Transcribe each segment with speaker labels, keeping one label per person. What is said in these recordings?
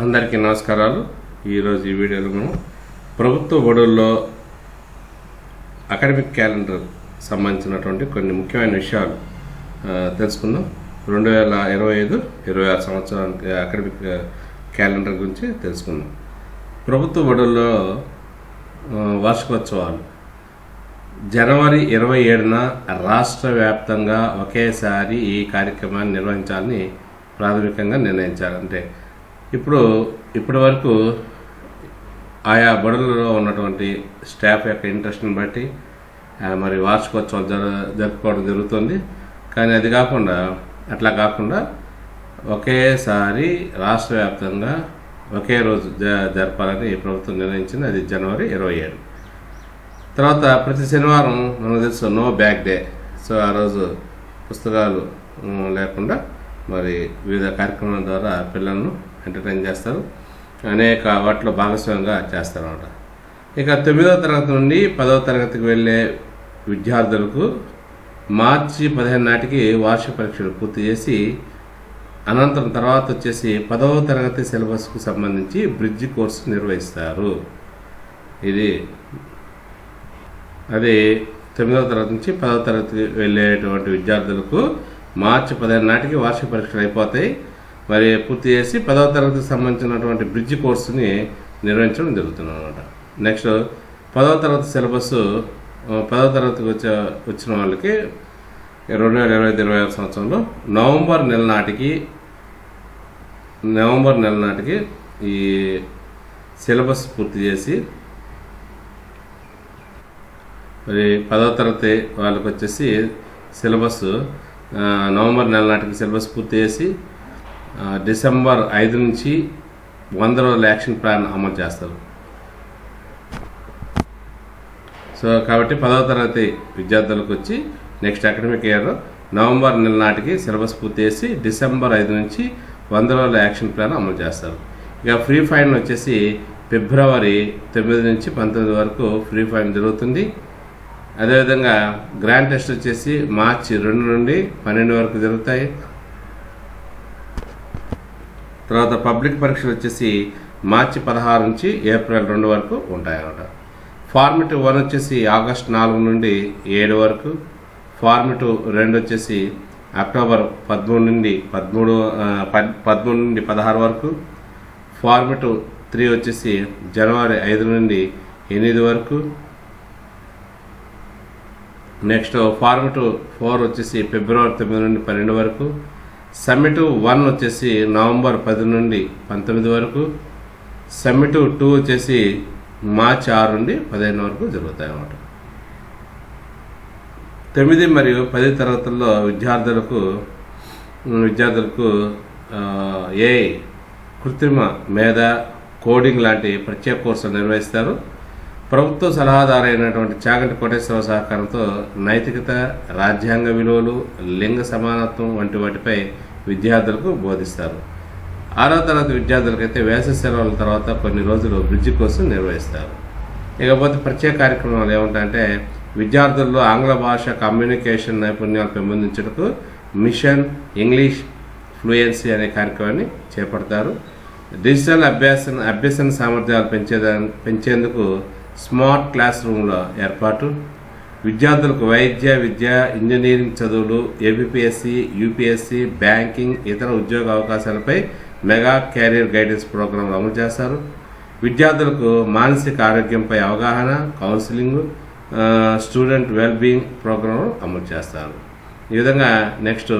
Speaker 1: అందరికీ నమస్కారాలు. ఈరోజు ఈ వీడియోలో మనం ప్రభుత్వ బడుల్లో అకాడమిక్ క్యాలెండర్ సంబంధించినటువంటి కొన్ని ముఖ్యమైన విషయాలు తెలుసుకుందాం. రెండు వేల ఇరవై ఐదు ఇరవై ఆరు సంవత్సరానికి అకాడమిక్ క్యాలెండర్ గురించి తెలుసుకుందాం. ప్రభుత్వ బడుల్లో వార్షికోత్సవాలు. జనవరి ఇరవై ఏడున రాష్ట్ర వ్యాప్తంగా ఒకేసారి ఈ కార్యక్రమాన్ని నిర్వహించాలని ప్రాథమికంగా నిర్ణయించారు. అంటే ఇప్పుడు ఇప్పటి వరకు ఆయా బడులలో ఉన్నటువంటి స్టాఫ్ యొక్క ఇంట్రెస్ట్ని బట్టి మరి వార్షికోత్సవం జర జరుపుకోవడం జరుగుతుంది. కానీ అది కాకుండా అట్లా కాకుండా ఒకేసారి రాష్ట్ర వ్యాప్తంగా ఒకే రోజు జ జరపాలని ప్రభుత్వం నిర్ణయించింది. అది జనవరి ఇరవై ఏడు. తర్వాత ప్రతి శనివారం మనకు తెలుసు నో బ్యాక్ డే. సో ఆ రోజు పుస్తకాలు లేకుండా మరి వివిధ కార్యక్రమాల ద్వారా పిల్లలను ఎంటర్టైన్ చేస్తారు. అనేక వాటిలో భాగస్వామ్యంగా చేస్తారన్నమాట. ఇక తొమ్మిదవ తరగతి నుండి పదవ తరగతికి వెళ్ళే విద్యార్థులకు మార్చి పదిహేను నాటికి వార్షిక పరీక్షలు పూర్తి చేసి అనంతరం తర్వాత వచ్చేసి పదవ తరగతి సిలబస్కు సంబంధించి బ్రిడ్జ్ కోర్సు నిర్వహిస్తారు. ఇది అది తొమ్మిదవ తరగతి నుంచి పదవ తరగతి వెళ్ళేటువంటి విద్యార్థులకు మార్చి పదిహేను నాటికి వార్షిక పరీక్షలు అయిపోతాయి. మరి పూర్తి చేసి పదవ తరగతికి సంబంధించినటువంటి బ్రిడ్జ్ కోర్సుని నిర్వహించడం జరుగుతుంది అనమాట నెక్స్ట్ పదవ తరగతి సిలబస్ పదవ తరగతికి వచ్చే వచ్చిన వాళ్ళకి రెండు వేల ఇరవై ఐదు ఇరవై ఆరు సంవత్సరంలో నవంబర్ నెల నాటికి నవంబర్ నెల నాటికి ఈ సిలబస్ పూర్తి చేసి మరి పదవ తరగతి వాళ్ళకి వచ్చేసి సిలబస్ నవంబర్ నెల నాటికి సిలబస్ పూర్తి చేసి డిసెంబర్ ఐదు నుంచి వంద రోజుల యాక్షన్ ప్లాన్ అమలు చేస్తారు. సో కాబట్టి పదవ తరగతి విద్యార్థులకు వచ్చి నెక్స్ట్ అకాడమిక్ ఇయర్ నవంబర్ నెల నాటికి సిలబస్ పూర్తి చేసి డిసెంబర్ ఐదు నుంచి వంద రోజుల యాక్షన్ ప్లాన్ అమలు చేస్తారు. ఇక ఫ్రీ ఫైన్ వచ్చేసి ఫిబ్రవరి తొమ్మిది నుంచి పంతొమ్మిది వరకు ఫ్రీ ఫైన్ జరుగుతుంది. అదేవిధంగా గ్రాండ్ టెస్ట్ వచ్చేసి మార్చి రెండు నుండి పన్నెండు వరకు జరుగుతాయి. తర్వాత పబ్లిక్ పరీక్షలు వచ్చేసి మార్చి పదహారు నుంచి ఏప్రిల్ రెండు వరకు ఉంటాయన్నమాట. ఫార్మేటివ్ వన్ వచ్చేసి ఆగస్ట్ నాలుగు నుండి ఏడు వరకు. ఫార్మేటివ్ రెండు వచ్చేసి అక్టోబర్ పదమూడు నుండి పదమూడు పద్ పదమూడు నుండి పదహారు వరకు. ఫార్మేటివ్ త్రీ వచ్చేసి జనవరి ఐదు నుండి ఎనిమిది వరకు. నెక్స్ట్ ఫార్మేటివ్ ఫోర్ వచ్చేసి ఫిబ్రవరి తొమ్మిది నుండి పన్నెండు వరకు. సమ్మిటివ్ వన్ వచ్చేసి నవంబర్ పది నుండి పంతొమ్మిది వరకు. సమ్మిటివ్ టూ వచ్చేసి మార్చి ఆరు నుండి పదిహేను వరకు జరుగుతాయి అన్నమాట. తొమ్మిది మరియు పది తరగతుల్లో విద్యార్థులకు విద్యార్థులకు ఏ కృత్రిమ మేధ కోడింగ్ లాంటి ప్రత్యేక కోర్సులు నిర్వహిస్తారు. ప్రభుత్వ సలహాదారైనటువంటి చాగంటి కోటేశ్వర సహకారంతో నైతికత రాజ్యాంగ విలువలు లింగ సమానత్వం వంటి వాటిపై విద్యార్థులకు బోధిస్తారు. ఆరో తరగతి విద్యార్థులకైతే వేసవి సెలవుల తర్వాత కొన్ని రోజులు బ్రిడ్జి కోర్సు నిర్వహిస్తారు. ఇకపోతే ప్రత్యేక కార్యక్రమాలు ఏముంటాయంటే విద్యార్థుల్లో ఆంగ్ల భాష కమ్యూనికేషన్ నైపుణ్యాలు పెంపొందించుటకు మిషన్ ఇంగ్లీష్ ఫ్లూయెన్సీ అనే కార్యక్రమాన్ని చేపడతారు. డిజిటల్ అభ్యాసన అభ్యసన సామర్థ్యాలు పెంచేదా పెంచేందుకు స్మార్ట్ క్లాస్ రూమ్ల ఏర్పాటు విద్యార్థులకు వైద్య విద్య ఇంజనీరింగ్ చదువులు ఏబిపిఎస్సి యూపీఎస్సి బ్యాంకింగ్ ఇతర ఉద్యోగ అవకాశాలపై మెగా క్యారియర్ గైడెన్స్ ప్రోగ్రాంలు అమలు చేస్తారు. విద్యార్థులకు మానసిక ఆరోగ్యంపై అవగాహన కౌన్సిలింగ్ స్టూడెంట్ వెల్బీయింగ్ ప్రోగ్రాంలు అమలు చేస్తారు. ఈ విధంగా నెక్స్ట్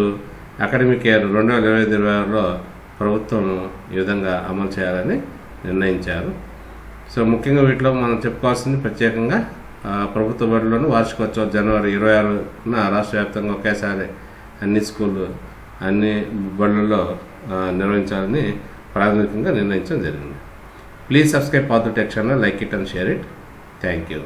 Speaker 1: అకాడమిక్ ఇయర్ రెండు వేల ఇరవై ఐదు ఇరవై ఆరులో ప్రభుత్వం ఈ విధంగా అమలు చేయాలని నిర్ణయించారు. సో ముఖ్యంగా వీటిలో మనం చెప్పుకోవాల్సింది ప్రత్యేకంగా ప్రభుత్వ బడులను వార్షికోత్సవం జనవరి ఇరవై ఆరున రాష్ట్ర వ్యాప్తంగా ఒకేసారి అన్ని స్కూళ్ళు అన్ని బడులలో నిర్వహించాలని ప్రాథమికంగా నిర్ణయించడం జరిగింది. Please subscribe Patra tech channel like it and share it thank you